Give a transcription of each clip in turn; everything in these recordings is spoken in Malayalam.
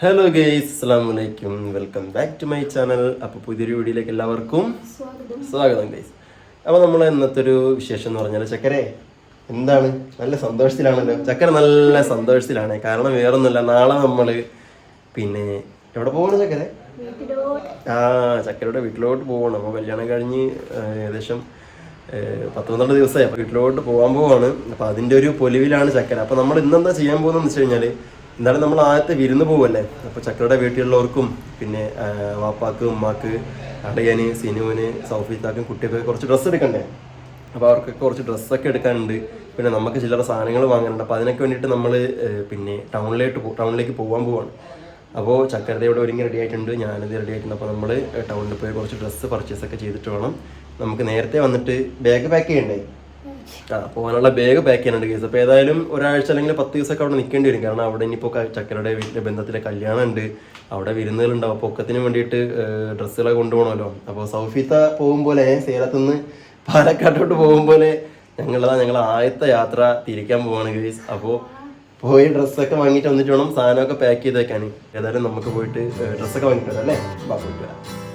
ഹലോ ഗെയ്സ് അസ്സാം വലൈക്കും welcome back to my channel അപ്പോൾ പുതിയൊരു വീഡിയോയിലേക്ക് എല്ലാവർക്കും സ്വാഗതം. ഗെയ്സ് അപ്പോൾ നമ്മൾ ഇന്നത്തെ ഒരു വിശേഷം എന്ന് പറഞ്ഞാൽ ചക്കരെ എന്താണ്? നല്ല സന്തോഷത്തിലാണല്ലോ. ചക്കര നല്ല സന്തോഷത്തിലാണ്. കാരണം വേറൊന്നുമില്ല. നാളെ നമ്മൾ പിന്നെ എവിടെ പോകണം ചക്കരെ? ആ ചക്കരയുടെ വീട്ടിലോട്ട് പോകണം അപ്പോൾ കല്യാണം കഴിഞ്ഞ് ഏകദേശം പത്ത് പന്ത്രണ്ട് ദിവസമായി. അപ്പോൾ വീട്ടിലോട്ട് പോകാൻ പോവാണ്. അപ്പോൾ അതിന്റെ ഒരു പൊലിവിലാണ് ചക്കര. അപ്പോൾ നമ്മൾ ഇന്നെന്താ ചെയ്യാൻ പോകുന്നതെന്ന് വെച്ച് കഴിഞ്ഞാൽ എന്താണ് നമ്മൾ ആദ്യത്തെ വിരുന്ന് പോവല്ലേ? അപ്പോൾ ചക്കരയുടെ വീട്ടിലുള്ളവർക്കും പിന്നെ വാപ്പാക്ക് ഉമ്മാക്ക് അടയന് സിനുവിന് സൗഫീത്താക്കും കുട്ടിയൊക്കെ കുറച്ച് ഡ്രസ്സ് എടുക്കണ്ടേ? അപ്പോൾ അവർക്കൊക്കെ കുറച്ച് ഡ്രസ്സൊക്കെ എടുക്കാനുണ്ട്. പിന്നെ നമുക്ക് ചില്ലറ സാധനങ്ങൾ വാങ്ങാനുണ്ട്. അപ്പോൾ അതിനൊക്കെ വേണ്ടിയിട്ട് നമ്മൾ പിന്നെ ടൗണിലേക്ക് ടൗണിലേക്ക് പോകാൻ പോവാണ്. അപ്പോൾ ചക്കരത ഇവിടെ ഒരുങ്ങി റെഡി ആയിട്ടുണ്ട്. ഞാനത് റെഡി ആയിട്ടുണ്ട്. അപ്പോൾ നമ്മൾ ടൗണിൽ പോയി കുറച്ച് ഡ്രസ്സ് പർച്ചേസ് ഒക്കെ ചെയ്തിട്ട് വേണം. നമുക്ക് നേരത്തെ വന്നിട്ട് ബാഗ് പാക്ക് ചെയ്യണ്ടേ? പോകാനുള്ള ബാഗ് പാക്ക് ചെയ്യാനുണ്ട് കേസ് അപ്പോൾ ഏതായാലും ഒരാഴ്ച അല്ലെങ്കിൽ പത്ത് ദിവസമൊക്കെ അവിടെ നിൽക്കേണ്ടി വരും. കാരണം അവിടെ ഇനിയിപ്പോൾ ക- ചക്കരയുടെ വീട്ടിലെ ബന്ധത്തിലെ കല്യാണം ഉണ്ട്. അവിടെ വിരുന്നുകളുണ്ടാവും. അപ്പോൾ ഒക്കത്തിന് വേണ്ടിയിട്ട് ഡ്രസ്സുകളൊക്കെ കൊണ്ടുപോകണമല്ലോ. അപ്പോൾ സൗഫീത്ത പോകുമ്പോലെ പോലെ സേലത്തുനിന്ന് പാലക്കാട്ടോട്ട് പോകുമ്പോലെ പോലെ ഞങ്ങളതാ ഞങ്ങൾ ആദ്യത്തെ യാത്ര തിരിക്കാൻ പോവാണ് കേസ് അപ്പോൾ പോയി ഡ്രസ്സൊക്കെ വാങ്ങിയിട്ട് വന്നിട്ട് വേണം സാധനമൊക്കെ പാക്ക് ചെയ്ത് ഏതായാലും നമുക്ക് പോയിട്ട് ഡ്രസ്സൊക്കെ വാങ്ങിയിട്ട് വരാം അല്ലേ? പോയിട്ട് വരാം.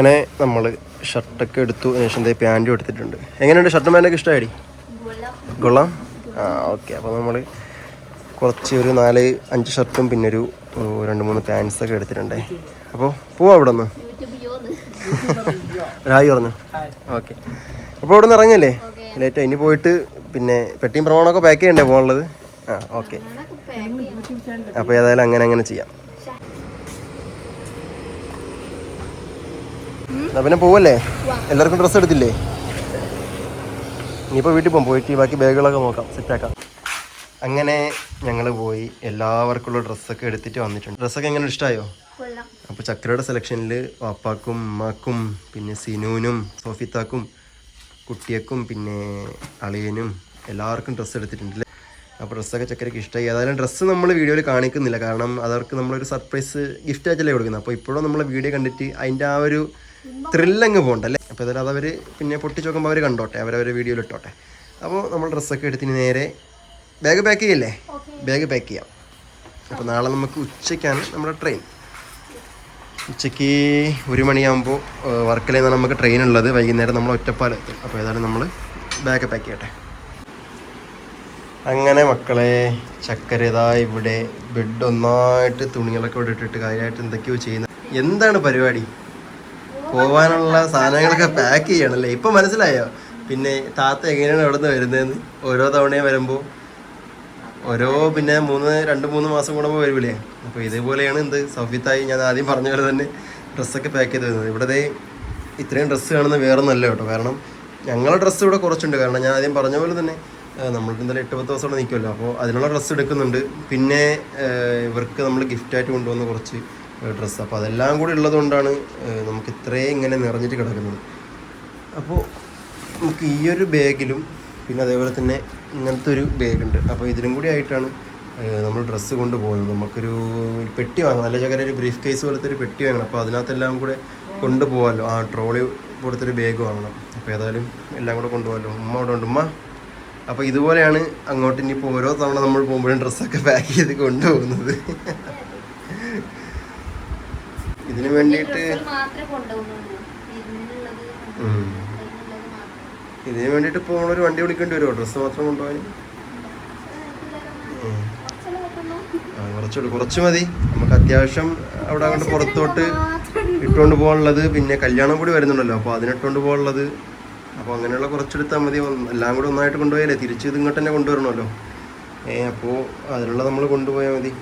അങ്ങനെ നമ്മൾ ഷർട്ടൊക്കെ എടുത്തു ശേഷം ദേ പാന്റും എടുത്തിട്ടുണ്ട്. എങ്ങനെയുണ്ട്? ഷർട്ടും പാന്റൊക്കെ ഇഷ്ടമായി കൊള്ളാം ആ ഓക്കെ അപ്പോൾ നമ്മൾ കുറച്ച് ഒരു നാല് അഞ്ച് ഷർട്ടും പിന്നെ ഒരു രണ്ട് മൂന്ന് പാൻസൊക്കെ എടുത്തിട്ടുണ്ടേ. അപ്പോൾ പോവാം അവിടെ നിന്ന് രായി പറഞ്ഞു ഓക്കെ അപ്പോൾ അവിടെ നിന്ന് ഇറങ്ങല്ലേ ലേറ്റ് ഇനി പോയിട്ട് പിന്നെ പെട്ടിയും പ്രമാണമൊക്കെ പാക്ക് ചെയ്യണ്ടേ പോകാനുള്ളത്? ആ ഓക്കെ അപ്പോൾ ഏതായാലും അങ്ങനെ അങ്ങനെ ചെയ്യാം. പിന്നെ പോവല്ലേ? എല്ലാവർക്കും ഡ്രസ്സ് എടുത്തില്ലേ? ഇനിയിപ്പോൾ വീട്ടിൽ പോകും പോയിട്ട് ബാക്കി ബാഗുകളൊക്കെ നോക്കാം. സെറ്റാക്കാം അങ്ങനെ ഞങ്ങൾ പോയി. എല്ലാവർക്കുള്ള ഡ്രസ്സൊക്കെ എടുത്തിട്ട് വന്നിട്ടുണ്ട്. ഡ്രസ്സൊക്കെ എങ്ങനെ ഇഷ്ടമായോ അപ്പോൾ ചക്രയുടെ സെലക്ഷനിൽ വാപ്പാക്കും ഉമ്മാക്കും പിന്നെ സിനുവിനും സോഫിത്താക്കും കുട്ടിയക്കും പിന്നെ അളിയനും എല്ലാവർക്കും ഡ്രസ്സ് എടുത്തിട്ടുണ്ട്. അപ്പോൾ ഡ്രസ്സൊക്കെ ചക്കരയ്ക്ക് ഇഷ്ടമായി ഏതായാലും ഡ്രസ്സ് നമ്മൾ വീഡിയോയിൽ കാണിക്കുന്നില്ല. കാരണം അതവർക്ക് നമ്മളൊരു സർപ്രൈസ് ഗിഫ്റ്റ് ആയിട്ടല്ലേ കൊടുക്കുന്നത്. അപ്പോൾ ഇപ്പോഴും നമ്മൾ വീഡിയോ കണ്ടിട്ട് അതിന്റെ ആ ഒരു ത്രില്ലങ്ങ് പോകണ്ടല്ലേ അപ്പോൾ ഇതിൽ അതവർ പിന്നെ പൊട്ടിച്ച് നോക്കുമ്പോൾ അവർ കണ്ടോട്ടെ? അവരവരെ വീഡിയോയിൽ ഇട്ടോട്ടെ? അപ്പോൾ നമ്മൾ ഡ്രസ്സൊക്കെ എടുത്തിന് നേരെ ബാഗ് പാക്ക് ചെയ്യല്ലേ? ബാഗ് പാക്ക് ചെയ്യാം. അപ്പോൾ നാളെ നമുക്ക് ഉച്ചയ്ക്കാണ് നമ്മുടെ ട്രെയിൻ ഉച്ചയ്ക്ക് ഒരു മണിയാകുമ്പോൾ വർക്കലയിൽ നിന്നാണ് നമുക്ക് ട്രെയിൻ ഉള്ളത്. വൈകുന്നേരം നമ്മൾ ഒറ്റപ്പാലെത്തും അപ്പോൾ ഏതായാലും നമ്മൾ ബാഗ് പാക്ക് ചെയ്യട്ടെ. അങ്ങനെ മക്കളെ ചക്കര ഇതാ ഇവിടെ ബെഡ് ഒന്നായിട്ട് തുണികളൊക്കെ ഇവിടെ ഇട്ടിട്ട് കാര്യമായിട്ട് എന്തൊക്കെയോ ചെയ്യുന്നത് എന്താണ് പരിപാടി? പോവാനുള്ള സാധനങ്ങളൊക്കെ പാക്ക് ചെയ്യണല്ലേ? ഇപ്പൊ മനസ്സിലായോ? പിന്നെ താത്ത എങ്ങനെയാണ് അവിടെ നിന്ന് വരുന്നതെന്ന്? ഓരോ തവണയും വരുമ്പോൾ ഓരോ പിന്നെ മൂന്ന് രണ്ട് മൂന്ന് മാസം കൂടുമ്പോൾ വരുമില്ലേ അപ്പോൾ ഇതേപോലെയാണ് എന്ത്? സൗഫിത്തായി ഞാൻ ആദ്യം പറഞ്ഞ പോലെ തന്നെ ഡ്രസ്സൊക്കെ പാക്ക് ചെയ്ത് വരുന്നത്. ഇവിടെ ഇത്രയും ഡ്രസ്സ് കാണുന്ന വേറെ നല്ല കേട്ടോ. കാരണം ഞങ്ങളുടെ ഡ്രസ്സ് ഇവിടെ കുറച്ചുണ്ട്. കാരണം ഞാൻ ആദ്യം പറഞ്ഞ പോലെ തന്നെ നമ്മൾക്ക് എന്തായാലും എട്ട് പത്ത് ദിവസം നിൽക്കുമല്ലോ അപ്പോൾ അതിനുള്ള ഡ്രസ്സ് എടുക്കുന്നുണ്ട്. പിന്നെ ഇവർക്ക് നമ്മൾ ഗിഫ്റ്റായിട്ട് കൊണ്ടുവന്ന് കുറച്ച് ഡ്രസ്സ് അപ്പോൾ അതെല്ലാം കൂടി ഉള്ളതുകൊണ്ടാണ് നമുക്ക് ഇത്രയും ഇങ്ങനെ നിറഞ്ഞിട്ട് കിടക്കുന്നത്. അപ്പോൾ നമുക്ക് ഈ ഒരു ബാഗിലും പിന്നെ അതേപോലെ തന്നെ ഇങ്ങനത്തെ ഒരു ബാഗ് ഉണ്ട് അപ്പോൾ ഇതിലും കൂടി ആയിട്ടാണ് നമ്മൾ ഡ്രസ്സ് കൊണ്ടുപോകുന്നത് നമുക്കൊരു പെട്ടി വാങ്ങണം. നല്ല ചകര ഒരു ബ്രീഫ് കേസ് പോലത്തെ ഒരു പെട്ടി വാങ്ങണം. അപ്പോൾ അതിനകത്തെല്ലാം കൂടെ കൊണ്ടുപോകാമല്ലോ ആ ട്രോളി പോലത്തെ ഒരു ബാഗ് വാങ്ങണം. അപ്പോൾ ഏതായാലും എല്ലാം കൂടെ കൊണ്ടുപോകാമല്ലോ ഉമ്മ അവിടെ ഉണ്ട്. ഉമ്മ. അപ്പോൾ ഇതുപോലെയാണ് അങ്ങോട്ട് ഇനിയിപ്പോൾ ഓരോ തവണ നമ്മൾ പോകുമ്പോഴും ഡ്രസ്സൊക്കെ പാക്ക് ചെയ്ത് കൊണ്ടുപോകുന്നത് ഇതിന് വേണ്ടിയിട്ട് ഇതിന് വേണ്ടിയിട്ട് ഒരു വണ്ടി വിളിക്കേണ്ടി വരുമോ ഡ്രസ്സ് മാത്രം കൊണ്ടുപോകാൻ? കുറച്ചുള്ളൂ കുറച്ച് മതി. നമുക്ക് അത്യാവശ്യം അവിടെ അങ്ങോട്ട് പുറത്തോട്ട് ഇട്ടുകൊണ്ട് പോകാനുള്ളത്. പിന്നെ കല്യാണം കൂടി വരുന്നുണ്ടല്ലോ. അപ്പോൾ അതിനിട്ടുകൊണ്ട് പോകാനുള്ളത്. അപ്പോൾ അങ്ങനെയുള്ള കുറച്ചെടുത്താൽ മതി. എല്ലാം കൂടി ഒന്നായിട്ട് കൊണ്ടുപോയാലേ. തിരിച്ച് ഇത് ഇങ്ങോട്ട് തന്നെ കൊണ്ടുവരണമല്ലോ. ഏ അപ്പോൾ അതിനുള്ള നമ്മൾ കൊണ്ടുപോയാൽ മതി.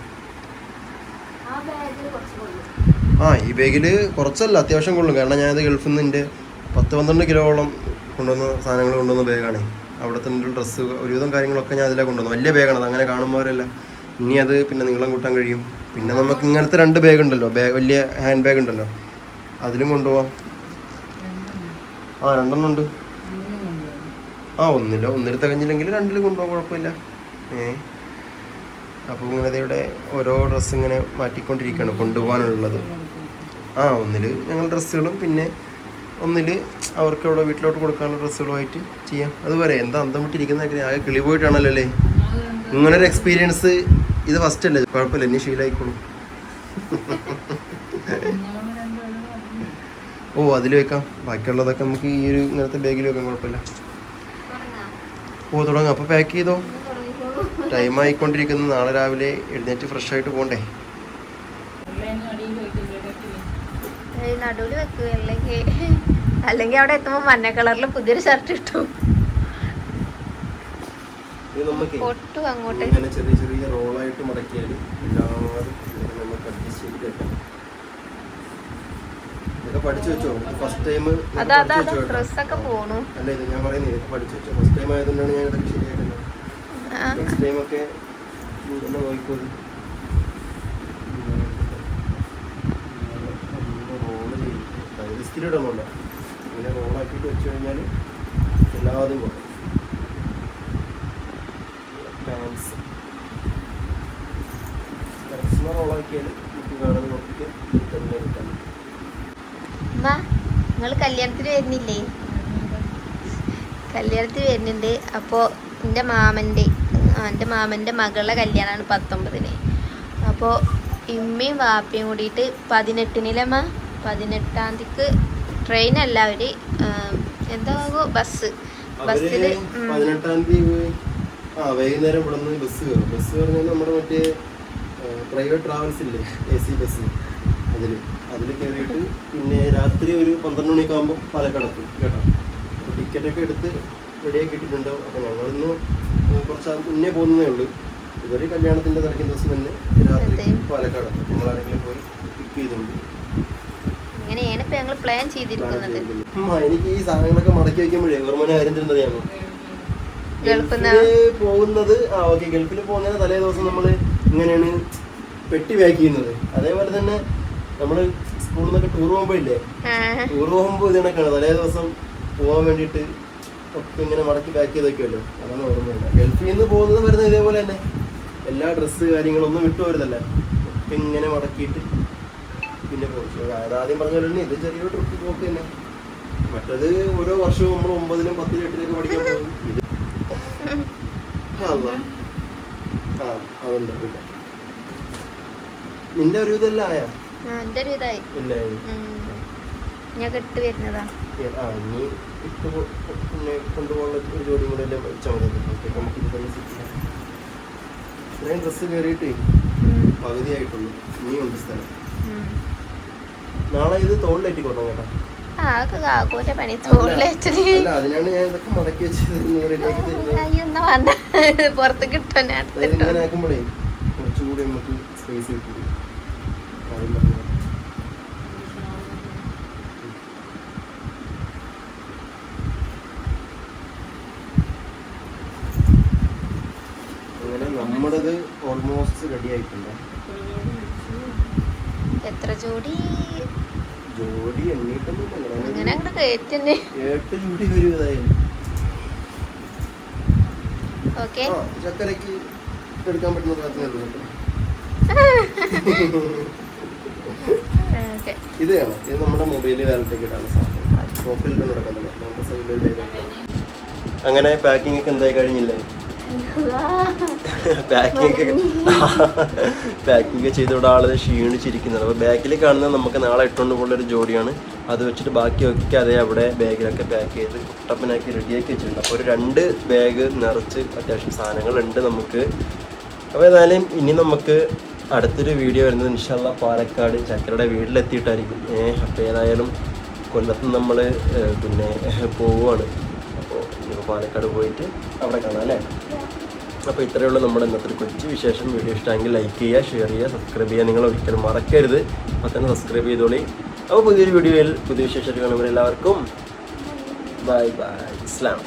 ആ ഈ ബാഗിൽ കുറച്ചല്ല അത്യാവശ്യം കൊള്ളും കാരണം ഞാനത് ഗൾഫിൽ നിന്ന് എന്റെ പത്ത് പന്ത്രണ്ട് കിലോളം കൊണ്ടുവന്ന സാധനങ്ങൾ കൊണ്ടുവന്ന ബാഗാണ് അവിടെ തന്നെ ഡ്രസ്സ് ഒരുവിധം കാര്യങ്ങളൊക്കെ ഞാൻ അതിലാണ് കൊണ്ടുവന്നു വലിയ ബാഗാണ് അത് അങ്ങനെ കാണുമ്പോഴല്ല ഇനി അത് പിന്നെ നീളം കൂട്ടാൻ കഴിയും. പിന്നെ നമുക്ക് ഇങ്ങനത്തെ രണ്ട് ബാഗ് ഉണ്ടല്ലോ ബാഗ് വലിയ ഹാൻഡ് ബാഗ് ഉണ്ടല്ലോ. അതിലും കൊണ്ടുപോവാം. ആ രണ്ടെണ്ണം ഉണ്ട്. ആ ഒന്നില്ല ഒന്നിൽ തികഞ്ഞില്ലെങ്കിൽ രണ്ടിൽ കൊണ്ടുപോകാൻ കുഴപ്പമില്ല. ഏ. അപ്പോൾ ഇങ്ങനെ ഇവിടെ ഓരോ ഡ്രസ്സ് ഇങ്ങനെ മാറ്റിക്കൊണ്ടിരിക്കുകയാണ് കൊണ്ടുപോകാനുള്ളത്. ആ ഒന്നിൽ ഞങ്ങൾ ഡ്രസ്സുകളും പിന്നെ ഒന്നിൽ അവർക്ക് അവിടെ വീട്ടിലോട്ട് കൊടുക്കാനുള്ള ഡ്രസ്സുകളുമായിട്ട് ചെയ്യാം. അതുപോലെ എന്താ അന്തം വിട്ടിരിക്കുന്ന ആകെ കിളി പോയിട്ടാണല്ലോ അല്ലേ? ഇങ്ങനൊരു എക്സ്പീരിയൻസ് ഇത് ഫസ്റ്റ് അല്ലേ? കുഴപ്പമില്ല ഇനി ശീലമായിക്കോളും ഓ അതിൽ വെക്കാം. ബാക്കിയുള്ളതൊക്കെ നമുക്ക് ഈ ഒരു ഇങ്ങനത്തെ ബാഗിൽ വെക്കാം കുഴപ്പമില്ല. ഓ തുടങ്ങാം. അപ്പോൾ പാക്ക് ചെയ്തോ? ടൈം ആയിക്കൊണ്ടിരിക്കുന്നു. നാളെ രാവിലെ എഴുന്നേറ്റ് ഫ്രഷ് ആയിട്ട് പോകണ്ടേ നടുവിൽ വെക്കുക അല്ലെങ്കിൽ അല്ലെങ്കിൽ അവിടെ എത്തുമ്പോൾ മഞ്ഞ കളറിൽ പുതിയൊരു ഷർട്ട് ഇട്ടു. പൊട്ടു അങ്ങോട്ട്. ചെറിയ ചെറിയ റോളായിട്ട് മടക്കിയാൽ പഠിച്ചു വെച്ചോ? ഫസ്റ്റ് ടൈം ഡ്രസ്സൊക്കെ പോണു. അല്ല ഇത് ഞാൻ പറയുന്നത് ഇതൊക്കെ പഠിച്ചു വെച്ചോ? ഫസ്റ്റ് ടൈം ആയതുകൊണ്ടാണ് ഞാൻ ഇതൊക്കെ ഫസ്റ്റ് ടൈമൊക്കെ ഒക്കെ നോക്കിക്കോളൂ റോൾ ചെയ്യും ഇസ്തിരി ഇടണമല്ലോ ഇങ്ങനെ റോളാക്കിയിട്ട് വെച്ച് കഴിഞ്ഞാൽ എല്ലാതും പോകും ഡാൻസ് മാക്സിമം റോളാക്കിയാൽ നമുക്ക് കാണുന്ന നോക്കിയിട്ട് തന്നെ നിങ്ങൾ കല്യാണത്തിന് വരുന്നില്ലേ? കല്യാണത്തിന് വരുന്നുണ്ട്. അപ്പോൾ എന്റെ മാമന്റെ എന്റെ മാമന്റെ മകളുടെ കല്യാണമാണ് പത്തൊമ്പതിന്. അപ്പോൾ ഇമ്മയും വാപ്പയും കൂടിയിട്ട് പതിനെട്ടിനിലമ്മ പതിനെട്ടാം തീയതിക്ക് ട്രെയിനല്ല അവർ എന്താ ബസ് ബസ്സിൽ പതിനെട്ടാം തീയതി ആ വൈകുന്നേരം ഇവിടെ നിന്ന് ബസ് കയറും ബസ് പറഞ്ഞാൽ നമ്മുടെ മറ്റേ പ്രൈവറ്റ് ട്രാവൽസ് ഇല്ലേ എ സി ബസ് അതിൽ അതിൽ കയറിയിട്ട് പിന്നെ രാത്രി ഒരു പന്ത്രണ്ട് മണിയൊക്കെ ആകുമ്പോൾ പാലക്കാട് കേട്ടോ. അപ്പോൾ ടിക്കറ്റൊക്കെ എടുത്ത് റെഡിയാക്കി ഇട്ടിട്ടുണ്ടാവും. അപ്പോൾ ഞങ്ങളിന്ന് കുറച്ച് മുന്നേ പോകുന്നതേ ഉള്ളൂ. ഇതൊരു കല്യാണത്തിന്റെ തലയ്ക്കുന്ന ദിവസം തന്നെ രാത്രി പാലക്കാടത്ത് നമ്മളാരെങ്കിലും പോയി പിക്ക് ചെയ്തുകൊണ്ട് ഇങ്ങനെയാണ് ഇപ്പൊ ഞങ്ങൾ പ്ലാൻ ചെയ്തിരിക്കുന്നത്? എനിക്ക് ഈ സാധനങ്ങളൊക്കെ മടക്കി വെക്കുമ്പോഴേ ഓർമ്മ കാര്യം തരുന്നതാണ് പോകുന്നത് ആ ഓക്കെ ഗൾഫിൽ പോകുന്നതിന് തലേ ദിവസം നമ്മൾ ഇങ്ങനെയാണ് പെട്ടി പാക്ക് ചെയ്യുന്നത്. അതേപോലെ തന്നെ നമ്മൾ സ്കൂളിൽ നിന്നൊക്കെ ടൂർ പോകുമ്പോഴില്ലേ ആ, ടൂർ പോകുമ്പോ ഇതിനൊക്കെയാണ് തലേ ദിവസം പോകാൻ വേണ്ടിട്ട് ഒക്കെ ഇങ്ങനെ മടക്കി പാക്ക് ചെയ്ത് വെക്കുമല്ലോ അതാണ് ഓർമ്മയില്ല ഗൾഫിൽ നിന്ന് പോകുന്നത് വരുന്നത് ഇതേപോലെ തന്നെ. എല്ലാ ഡ്രസ്സ് കാര്യങ്ങളൊന്നും വിട്ടു വരുന്നല്ല ഒക്കെ ഇങ്ങനെ മടക്കിയിട്ട് പിന്നെ അതായത് ആദ്യം പറഞ്ഞ പോലെ തന്നെ ഇത് ചെറിയൊരു ട്രിപ്പ് പോക്ക് തന്നെ. മറ്റത് ഓരോ വർഷവും നമ്മൾ ഒമ്പതിലും പത്തിലും എട്ടിലൊക്കെ പഠിക്കാൻ പോകും. ഇത് അല്ലാ. ആ അതുണ്ട് നിന്റെ ഒരു ഇതല്ല ആയാ. ഞാൻ കെട്ട് വരുന്നതാ. ആ ഇനി ഇട്ട് പിന്നെ കൊണ്ടുപോകാനുള്ള ഒരു കൂടെ നമുക്ക് ഇത് തന്നെ ഇത്രയും ഡ്രസ്സ് കയറിയിട്ട് പകുതിയായിട്ടുള്ളൂ. ഇനിയുണ്ട് സ്ഥലം. നാളെ ഇത് തോളിലേറ്റി കൊണ്ടു കാക്കൂന്റെ പണി. ഞാൻ പുറത്ത് കിട്ടോ അങ്ങനെ നമ്മുടേത് ഓൾമോസ്റ്റ് റെഡി ആയിട്ടുണ്ട്. എത്ര ജോഡി? ജോഡി അങ്ങനെ അങ്ങോട്ട് കയറ്റന്നെ. ഏട്ട് ജോഡി വരും ഇതായാലും ഓക്കെ. ആ ചക്കരക്ക് എടുക്കാൻ പറ്റുന്ന. ഇത് നമ്മുടെ മൊബൈലിൽ വാലറ്റൊക്കെ ഇടാനുള്ള സാധനം. മൊബൈലിൽ നടക്കുന്നില്ല നമ്മുടെ സൈഡിൽ അങ്ങനെ പാക്കിംഗ് ഒക്കെ എന്തായി കഴിഞ്ഞില്ലേ? പാക്കിംഗ് പാക്കിംഗ് ചെയ്തവിടെ ആൾ ക്ഷീണിച്ചിരിക്കുന്നത്. അപ്പോൾ ബാക്കിൽ കാണുന്നത് നമുക്ക് നാളെ ഇട്ടുകൊണ്ട് പോകുന്ന ഒരു ജോഡിയാണ്. അത് വെച്ചിട്ട് ബാക്കി ഒക്കെ അതേ അവിടെ ബാഗിലൊക്കെ പാക്ക് ചെയ്ത് കുട്ടപ്പനാക്കി റെഡിയാക്കി വെച്ചിട്ടുണ്ട്. അപ്പോൾ ഒരു രണ്ട് ബാഗ് നിറച്ച് അത്യാവശ്യം സാധനങ്ങളുണ്ട് നമുക്ക്. അപ്പോൾ ഏതായാലും ഇനി നമുക്ക് അടുത്തൊരു വീഡിയോ വരുന്നത് ഇൻഷാല്ല പാലക്കാട് ചക്കരയുടെ വീട്ടിലെത്തിയിട്ടായിരിക്കും. ഏഹ് അപ്പോൾ ഏതായാലും കൊല്ലത്ത് നമ്മൾ പിന്നെ പോവുകയാണ് ഇനിയിപ്പോൾ പാലക്കാട് പോയിട്ട് അവിടെ കാണാം അല്ലേ? അപ്പോൾ ഇത്രയേ ഉള്ളൂ നമ്മുടെ ഇന്നത്തെ കൊച്ചു വിശേഷം. വീഡിയോ ഇഷ്ടമെങ്കിൽ ലൈക്ക് ചെയ്യുക ഷെയർ ചെയ്യുക സബ്സ്ക്രൈബ് ചെയ്യുക. നിങ്ങൾ ഒരിക്കലും മറക്കരുത്. അപ്പോൾ തന്നെ സബ്സ്ക്രൈബ് ചെയ്തോളി. അപ്പോൾ പുതിയൊരു വീഡിയോയിൽ പുതിയ വിശേഷം കാണുമ്പോൾ എല്ലാവർക്കും ബൈ ബൈ ഇസ്ലാം